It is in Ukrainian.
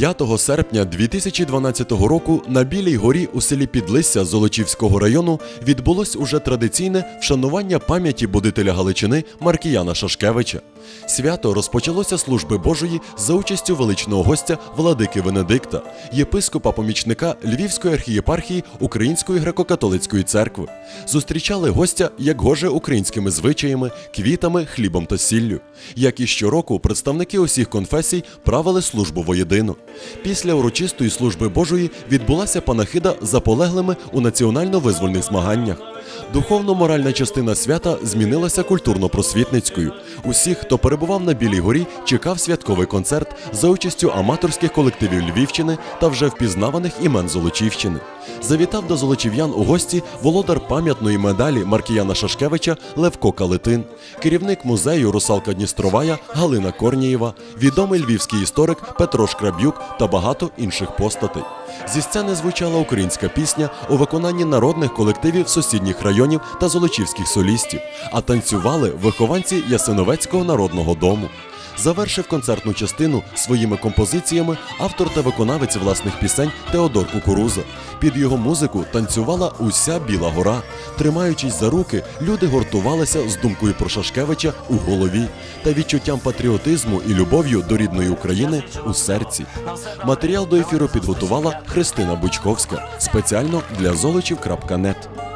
5 серпня 2012 року на Білій горі у селі Підлисся Золочівського району відбулось уже традиційне вшанування пам'яті будителя Галичини Маркіяна Шашкевича. Свято розпочалося служби Божої за участю величного гостя Владики Венедикта, єпископа помічника Львівської архієпархії Української греко-католицької церкви. Зустрічали гостя як гоже українськими звичаями, квітами, хлібом та сіллю. Як і щороку, представники усіх конфесій правили службу воєдину. Після урочистої служби Божої відбулася панахида за полеглими у національно-визвольних змаганнях. Духовно-моральна частина свята змінилася культурно-просвітницькою. Усіх, хто перебував на Білій горі, чекав святковий концерт за участю аматорських колективів Львівщини та вже впізнаваних імен Золочівщини. Завітав до золочів'ян у гості володар пам'ятної медалі Маркіяна Шашкевича Левко Калитин, керівник музею Русалка Дністровая Галина Корнієва, відомий львівський історик Петро Шкраб'юк та багато інших постатей. Зі сцени звучала українська пісня у виконанні народних колективів сусідніх районів та золочівських солістів, а танцювали вихованці Ясиновецького народного дому. Завершив концертну частину своїми композиціями автор та виконавець власних пісень Теодор Кукуруза. Під його музику танцювала уся Біла Гора. Тримаючись за руки, люди гуртувалися з думкою про Шашкевича у голові та відчуттям патріотизму і любов'ю до рідної України у серці. Матеріал до ефіру підготувала Христина Бучковська спеціально для золочів.нет.